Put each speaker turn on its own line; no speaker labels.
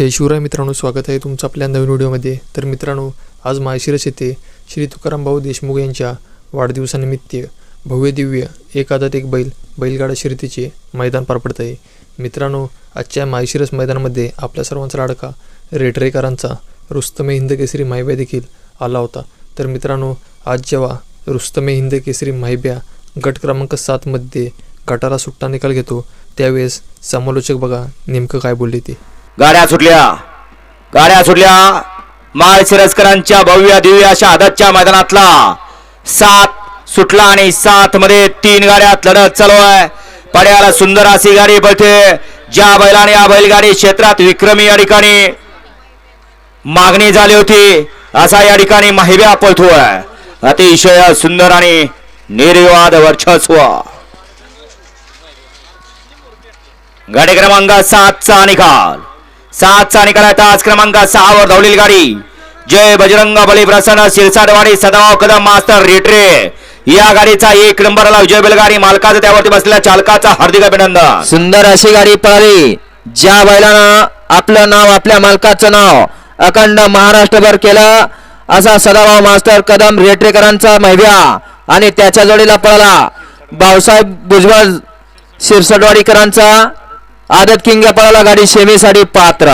जय शिवराय मित्रांनो स्वागत आहे तुमचं आपल्या नवीन व्हिडिओमध्ये. तर मित्रांनो आज माळशिरस येथे श्री तुकाराम भाऊ देशमुख यांच्या वाढदिवसानिमित्त भव्य दिव्य एक आदात एक बैल बैलगाडा शर्यतीचे मैदान पार पडत आहे. मित्रांनो आजच्या माळशिरस मैदानामध्ये आपल्या सर्वांचा लाडका रेटरेकरांचा रुस्तमे हिंद केसरी माहिब्या देखील आला होता. तर मित्रांनो आज जेव्हा रुस्तमे हिंद केसरी माहिब्या गट क्रमांक सातमध्ये गटाला सुट्टा निकाल घेतो त्यावेळेस समालोचक बघा नेमकं काय बोलले ते.
गाड्या सुटल्या. गाड्या सुटल्या. माळ माळशिरसकरांच्या भव्य दिव्य अशा आदतच्या मैदानातला सात सुटला आणि सात मध्ये तीन गाड्यात लढत चालू आहे. पड्याला सुंदर अशी गाडी पळते. ज्या बैलाने या बैलगाडी क्षेत्रात विक्रमी या ठिकाणी मागणी झाली होती असा या ठिकाणी माहिब्या पळतोय अतिशय सुंदर आणि निर्विवाद वर्चस्व. गाडी क्रमांक सातचा निकाल. सातचा निकाल आहे. तास क्रमांक सहावर धावलेली गाडी. जय बजरंग बली प्रसन्न शिरसाडवाडी सदाव कदम मास्तर रेटरे. या गाडीचा एक नंबरला विजय बैलगाडी मालकाचा त्यावरती बसलेल्या चालकाचा हार्दिक अभिनंदन.
सुंदर अशी गाडी पळाली. ज्या बैलानं आपलं नाव आपल्या मालकाचं नाव अखंड महाराष्ट्रभर केलं असा सदाभाव मास्टर कदम रेटरेकरांचा महिव्या आणि त्याच्या जोडीला पळाला. भाऊसाहेब भुजबळ शिरसडवाडीकरांचा आदत किंग्या पळाला गाडी शेमीसाठी पात्र.